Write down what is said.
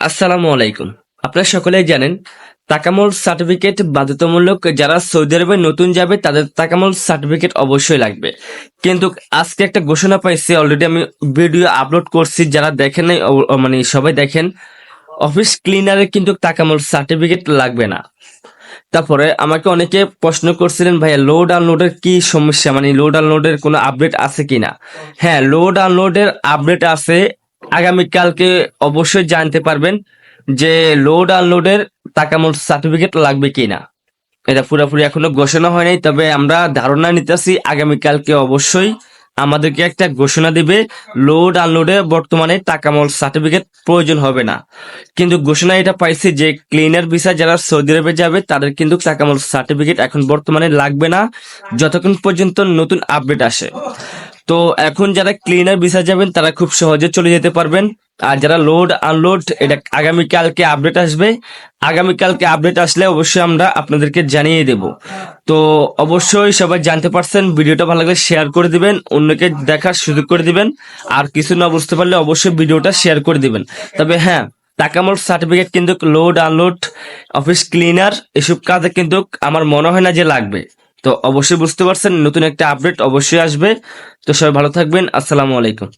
আসসালামু আলাইকুম। আপনারা সকলেই জানেন, তাকামল সার্টিফিকেট বাধ্যতামূলক যারা সৌদি আরবে নতুন যাবে, তাদের তাকামল সার্টিফিকেট অবশ্যই লাগবে। কিন্তু আজকে একটা ঘোষণা পাইছি অলরেডি আমি ভিডিও আপলোড করছি, যারা দেখেন মানে সবাই দেখেন অফিস ক্লিনারে কিন্তু তাকামল সার্টিফিকেট লাগবে না। তারপরে আমাকে অনেকে প্রশ্ন করছিলেন, ভাইয়া লোড আনলোডের কি সমস্যা? মানে লোড আনলোডের কোনো আপডেট আছে কিনা? হ্যাঁ লোড আনলোডের আপডেট আছে আগামীকালকে অবশ্যই জানতে পারবেন যে লোড আনলোডের তাকামল সার্টিফিকেট লাগবে কিনা। এটা পুরোপুরি এখনও ঘোষণা হয় নাই তবে আমরা ধারণা নিতেছি আগামীকালকে অবশ্যই আমাদেরকে একটা ঘোষণা দিবে লোড আনলোডে বর্তমানে টাকামল সার্টিফিকেট প্রয়োজন হবে না। কিন্তু ঘোষণা এটা পাইছি যে ক্লিনার ভিসা যারা সৌদি আরবে যাবে, তাদের কিন্তু টাকামল সার্টিফিকেট এখন বর্তমানে লাগবে না, যতক্ষণ পর্যন্ত নতুন আপডেট আসে। তো এখন যারা ক্লিনার ভিসা যাবেন, তারা খুব সহজে চলে যেতে পারবেন। আর যারা লোড আনলোড এটা আগামীকালকে আপডেট আসবে। আগামীকালকে আপডেট আসলে অবশ্যই আমরা আপনাদেরকে জানিয়ে দেব। তো অবশ্যই সবাই জানতে পারছেন, ভিডিওটা ভালো লাগলে শেয়ার করে দিবেন, অন্যকে দেখার সুযোগ করে দিবেন। আর কিছু না বুঝতে পারলে অবশ্যই ভিডিওটা শেয়ার করে দিবেন। তবে হ্যাঁ টাকামোল সার্টিফিকেট কিন্তু লোড আনলোড অফিস ক্লিনার এসব কাজে কিন্তু আমার মনে হয় না যে লাগবে। তো অবশ্যই বুঝতে পারছেন, নতুন একটা আপডেট অবশ্যই আসবে। তো সবাই ভালো থাকবেন, আসসালামু আলাইকুম।